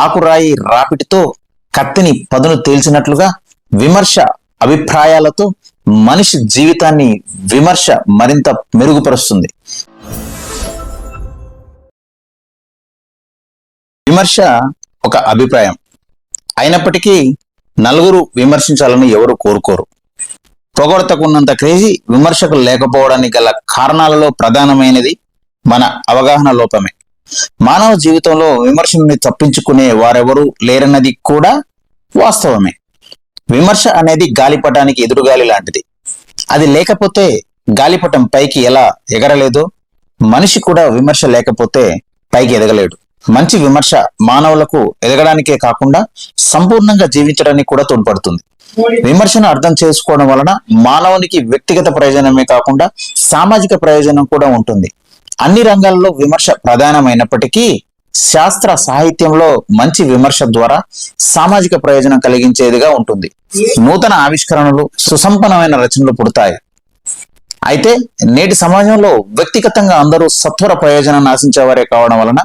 ఆకురాయి రాపిటితో కత్తిని పదును తేల్చినట్లుగా విమర్శ అభిప్రాయాలతో మనిషి జీవితాన్ని విమర్శ మరింత మెరుగుపరుస్తుంది. విమర్శ ఒక అభిప్రాయం. అయినప్పటికీ నలుగురు విమర్శించాలని ఎవరు కోరుకోరు. పొగడతకున్నంత క్రేజీ విమర్శకు లేకపోవడానికి గల కారణాలలో ప్రధానమైనది మన అవగాహన లోపమే. మానవ జీవితంలో విమర్శని తప్పించుకునే వారెవరూ లేరన్నది కూడా వాస్తవమే. విమర్శ అనేది గాలిపటానికి ఎదురుగాలి లాంటిది. అది లేకపోతే గాలిపటం పైకి ఎలా ఎగరలేదో మనిషి కూడా విమర్శ లేకపోతే పైకి ఎదగలేడు. మంచి విమర్శ మానవులకు ఎదగడానికే కాకుండా సంపూర్ణంగా జీవించడానికి కూడా తోడ్పడుతుంది. విమర్శను అర్థం చేసుకోవడం వలన మానవునికి వ్యక్తిగత ప్రయోజనమే కాకుండా సామాజిక ప్రయోజనం కూడా ఉంటుంది. అన్ని రంగాల్లో విమర్శ ప్రధానమైనప్పటికీ శాస్త్ర సాహిత్యంలో మంచి విమర్శ ద్వారా సామాజిక ప్రయోజనం కలిగించేదిగా ఉంటుంది. నూతన ఆవిష్కరణలు సుసంపన్నమైన రచనలు పుడతాయి. అయితే నేటి సమాజంలో వ్యక్తిగతంగా అందరూ సత్వర ప్రయోజనాన్ని ఆశించేవారే కావడం వలన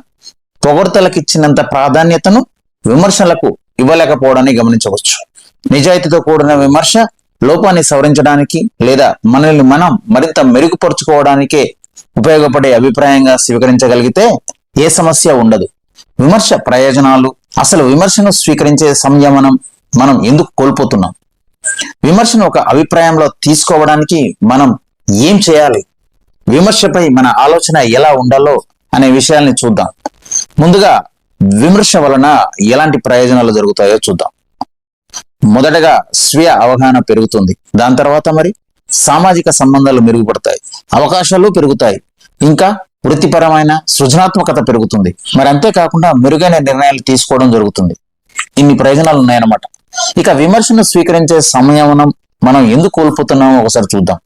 పొగడ్తలకు ఇచ్చినంత ప్రాధాన్యతను విమర్శలకు ఇవ్వలేకపోవడాన్ని గమనించవచ్చు. నిజాయితీతో కూడిన విమర్శ లోపాన్ని సవరించడానికి లేదా మనల్ని మనం మరింత మెరుగుపరుచుకోవడానికే ఉపయోగపడే అభిప్రాయంగా స్వీకరించగలిగితే ఏ సమస్య ఉండదు. విమర్శ ప్రయోజనాలు అసలు విమర్శను స్వీకరించే సంయమనం మనం ఎందుకు కోల్పోతున్నాం? విమర్శను ఒక అభిప్రాయంలో తీసుకోవడానికి మనం ఏం చేయాలి? విమర్శపై మన ఆలోచన ఎలా ఉండాలో అనే విషయాల్ని చూద్దాం. ముందుగా విమర్శ వలన ఎలాంటి ప్రయోజనాలు జరుగుతాయో చూద్దాం. మొదటగా స్వీయ అవగాహన పెరుగుతుంది. దాని తర్వాత మరి? సామాజిక సంబంధాలు మెరుగుపడతాయి. అవకాశాలు పెరుగుతాయి. ఇంకా వృత్తిపరమైన సృజనాత్మకత పెరుగుతుంది. మరి అంతేకాకుండా మెరుగైన నిర్ణయాలు తీసుకోవడం జరుగుతుంది. ఇన్ని ప్రయోజనాలు ఉన్నాయన్నమాట. ఇక విమర్శను స్వీకరించే సమయం మనం ఎందుకు కోల్పోతున్నామో ఒకసారి చూద్దాం.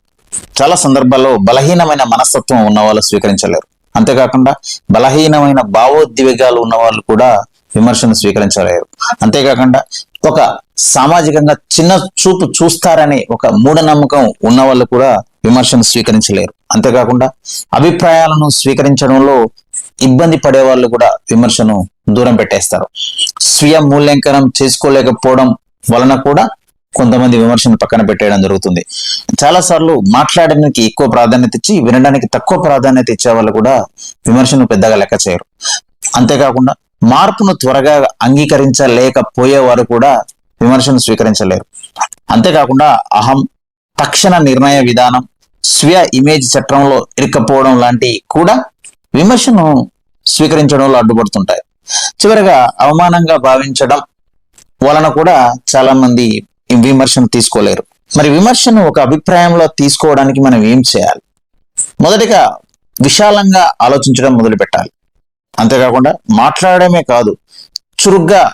చాలా సందర్భాల్లో బలహీనమైన మనస్తత్వం ఉన్న వాళ్ళు స్వీకరించలేరు. అంతేకాకుండా బలహీనమైన భావోద్వేగాలు ఉన్న వాళ్ళు కూడా విమర్శను స్వీకరించలేరు. అంతేకాకుండా ఒక సామాజికంగా చిన్న చూపు చూస్తారనే ఒక మూఢనమ్మకం ఉన్న వాళ్ళు కూడా విమర్శను స్వీకరించలేరు. అంతేకాకుండా అభిప్రాయాలను స్వీకరించడంలో ఇబ్బంది పడే వాళ్ళు కూడా విమర్శను దూరం పెట్టేస్తారు. స్వీయ మూల్యాంకనం చేసుకోలేకపోవడం వలన కూడా కొంతమంది విమర్శను పక్కన పెట్టేయడం జరుగుతుంది. చాలా సార్లు మాట్లాడడానికి ఎక్కువ ప్రాధాన్యత ఇచ్చి వినడానికి తక్కువ ప్రాధాన్యత ఇచ్చే వాళ్ళు కూడా విమర్శను పెద్దగా లెక్క చేయరు. అంతేకాకుండా మార్పును త్వరగా అంగీకరించలేకపోయేవారు కూడా విమర్శను స్వీకరించలేరు. అంతేకాకుండా అహం తక్షణ నిర్ణయ విధానం స్వీయ ఇమేజ్ చట్టంలో ఇరుక్కపోవడం లాంటివి కూడా విమర్శను స్వీకరించడంలో అడ్డుపడుతుంటాయి. చివరగా అవమానంగా భావించడం వలన కూడా చాలా మంది ఈ విమర్శను తీసుకోలేరు. మరి విమర్శను ఒక అభిప్రాయంలో తీసుకోవడానికి మనం ఏం చేయాలి? మొదటిగా విశాలంగా ఆలోచించడం మొదలు పెట్టాలి అంతేకాకుండా మాట్లాడడమే కాదు చురుగ్గా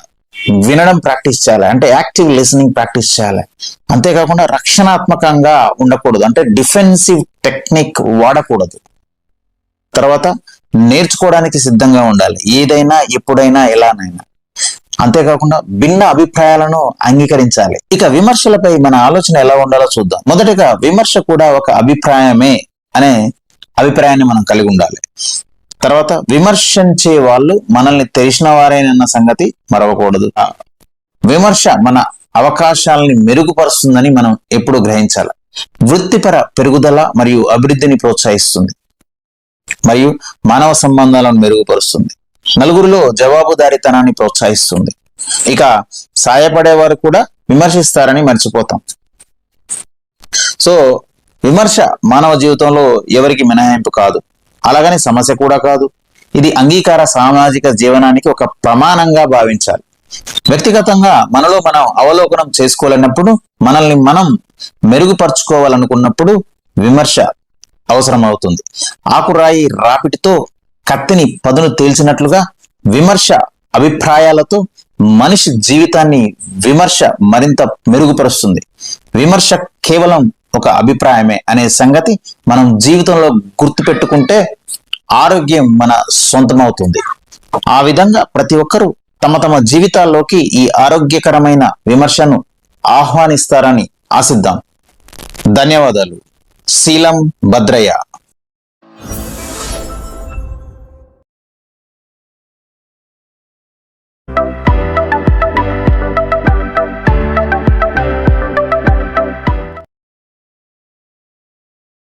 వినడం ప్రాక్టీస్ చేయాలి. అంటే యాక్టివ్ లిసనింగ్ ప్రాక్టీస్ చేయాలి. అంతేకాకుండా రక్షణాత్మకంగా ఉండకూడదు. అంటే డిఫెన్సివ్ టెక్నిక్ వాడకూడదు. తర్వాత నేర్చుకోవడానికి సిద్ధంగా ఉండాలి. ఏదైనా ఎప్పుడైనా ఎలానైనా. అంతేకాకుండా భిన్న అభిప్రాయాలను అంగీకరించాలి. ఇక విమర్శలపై మన ఆలోచన ఎలా ఉండాలో చూద్దాం. మొదటగా విమర్శ కూడా ఒక అభిప్రాయమే అనే అభిప్రాయాన్ని మనం కలిగి ఉండాలి. తర్వాత విమర్శించే వాళ్ళు మనల్ని తెలిసిన వారేనన్న సంగతి మరవకూడదు. విమర్శ మన అవకాశాలని మెరుగుపరుస్తుందని మనం ఎప్పుడు గ్రహించాలి. వృత్తిపర పెరుగుదల మరియు అభివృద్ధిని ప్రోత్సహిస్తుంది. మరియు మానవ సంబంధాలను మెరుగుపరుస్తుంది. నలుగురిలో జవాబుదారీతనాన్ని ప్రోత్సహిస్తుంది. ఇక సాయపడేవారు కూడా విమర్శిస్తారని మర్చిపోతాం. సో విమర్శ మానవ జీవితంలో ఎవరికి మినహాయింపు కాదు. అలాగని సమస్య కూడా కాదు. ఇది అంగీకార సామాజిక జీవనానికి ఒక ప్రమాణంగా భావించాలి. వ్యక్తిగతంగా మనలో మనం అవలోకనం చేసుకోలేనప్పుడు మనల్ని మనం మెరుగుపరుచుకోవాలనుకున్నప్పుడు విమర్శ అవసరం అవుతుంది ఆకురాయి రాపిటితో కత్తిని పదును తేల్చినట్లుగా విమర్శ అభిప్రాయాలతో మనిషి జీవితాన్ని విమర్శ మరింత మెరుగుపరుస్తుంది. విమర్శ కేవలం ఒక అభిప్రాయమే అనే సంగతి మనం జీవితంలో గుర్తుపెట్టుకుంటే ఆరోగ్యం మన సొంతమవుతుంది. ఆ విధంగా ప్రతి ఒక్కరూ తమ తమ జీవితాల్లోకి ఈ ఆరోగ్యకరమైన విమర్శను ఆహ్వానిస్తారని ఆశిద్దాం. ధన్యవాదాలు. శీలం భద్రయ్య.